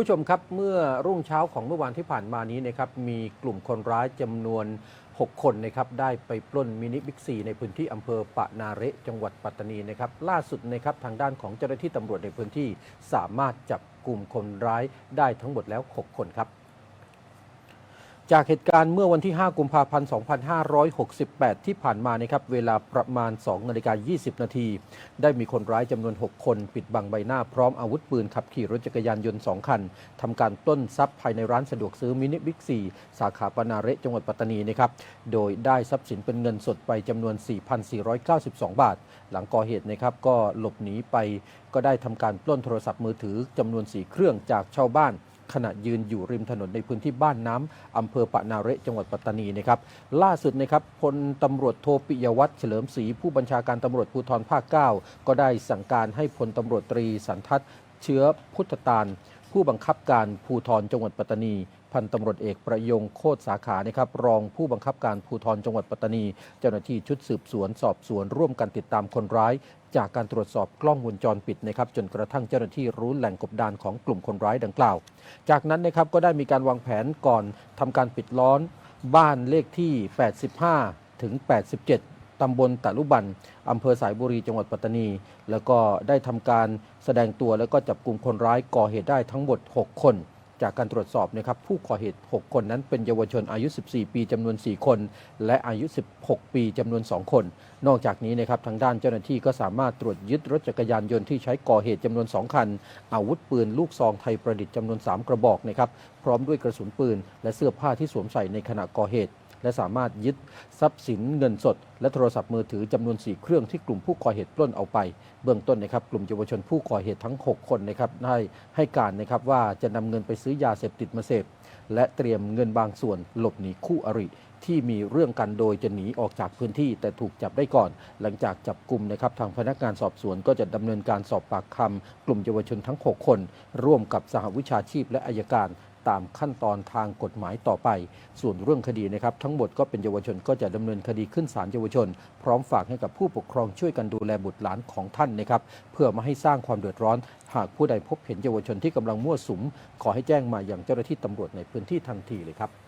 ผู้ชมครับเมื่อรุ่งเช้าของเมื่อวานที่ผ่านมานี้นะครับมีกลุ่มคนร้ายจำนวน 6 คนนะครับได้ไปปล้นมินิบิ๊กซี ในพื้นที่อำเภอปะนาเระจังหวัดปัตตานีนะครับล่าสุดนะครับทางด้านของเจ้าหน้าที่ตำรวจในพื้นที่สามารถจับกลุ่มคนร้ายได้ทั้งหมดแล้ว 6 คนครับ จากเหตุการณ์เมื่อวันที่ 5 กุมภาพันธ์ 2568 ที่ผ่านมานะครับ เวลาประมาณ 2 นาฬิกา 20 นาที ได้มีคนร้ายจำนวน 6 คน ปิดบังใบหน้าพร้อมอาวุธปืนขับขี่รถจักรยานยนต์ 2 คัน ทำการปล้นทรัพย์ภายในร้านสะดวกซื้อมินิบิ๊กซี สาขาปนาเระจังหวัดปัตตานีนะครับ โดยได้ทรัพย์สินเป็นเงินสดไปจำนวน 4,492 บาท หลังก่อเหตุนะครับ ก็หลบหนีไป ก็ได้ทำการปล้นโทรศัพท์มือถือจำนวน 4 เครื่องจากชาวบ้าน ขณะยืนอยู่ริมถนนในพื้นที่บ้านน้ำอำเภอปะนาเระจังหวัดปัตตานีนะครับล่าสุดนะครับพลตำรวจโทปิยวัฒน์เฉลิมศรีผู้บัญชาการตำรวจภูธรภาค 9 ก็ได้สั่งการให้พลตำรวจตรีสันทัศน์เชื้อพุทธตาลผู้บังคับการภูธรจังหวัดปัตตานีพันตำรวจเอกประยงโคตรสาขานะครับรองผู้บังคับการภูธรจังหวัดปัตตานี เจ้าหน้าที่ชุดสืบสวนสอบสวนร่วมกันติดตามคนร้าย จากการตรวจสอบกล้องวงจรปิดนะครับจนกระทั่งเจ้าหน้าที่รู้แหล่งกบดานของกลุ่มคนร้ายดังกล่าว จากนั้นนะครับก็ได้มีการวางแผนก่อนทำการปิดล้อนบ้านเลขที่ 85 ถึง 87ตำบลตะลุบัน อำเภอสายบุรี จังหวัดปัตตานี แล้วก็ได้ทำการแสดงตัวแล้วก็จับกลุ่มคนร้ายก่อเหตุได้ทั้งหมด 6 คน จากการตรวจสอบนะครับผู้ก่อเหตุ 6 คนนั้นเป็นเยาวชนอายุ 14 ปีจำนวน 4 คน และอายุ 16 ปีจำนวน 2 คน นอกจากนี้นะครับทางด้านเจ้าหน้าที่ก็สามารถตรวจยึดรถจักรยานยนต์ที่ใช้ก่อเหตุจำนวน 2 คัน อาวุธปืนลูกซองไทยประดิษฐ์จำนวน 3 กระบอกนะครับพร้อมด้วยกระสุนปืน และเสื้อผ้าที่สวมใส่ในขณะก่อเหตุ และสามารถยึดทรัพย์สินเงินสด และโทรศัพท์มือถือจำนวน 4 เครื่องที่กลุ่มผู้ก่อเหตุปล้นเอาไป เบื้องต้นนะครับกลุ่มเยาวชนผู้ก่อเหตุทั้ง 6 คนนะครับได้ให้การนะครับว่าจะนำเงินไปซื้อยาเสพติดมาเสพและเตรียมเงินบางส่วนหลบหนีคู่อริที่มีเรื่องกันโดยจะหนีออกจากพื้นที่ แต่ถูกจับได้ก่อน หลังจากจับกลุ่มนะครับทางพนักงานสอบสวนก็จะดำเนินการสอบปากคำกลุ่มเยาวชนทั้ง 6 คน ร่วมกับสหวิชาชีพและอายการ ตามขั้นตอนทางกฎหมายต่อไป ส่วนเรื่องคดีนะครับ ทั้งหมดก็เป็นเยาวชนก็จะดำเนินคดีขึ้นศาลเยาวชน พร้อมฝากให้กับผู้ปกครองช่วยกันดูแลบุตรหลานของท่านนะครับ เพื่อไม่ให้สร้างความเดือดร้อน หากผู้ใดพบเห็นเยาวชนที่กำลังมั่วสุม ขอให้แจ้งมาอย่างเจ้าหน้าที่ตำรวจในพื้นที่ทันทีเลยครับ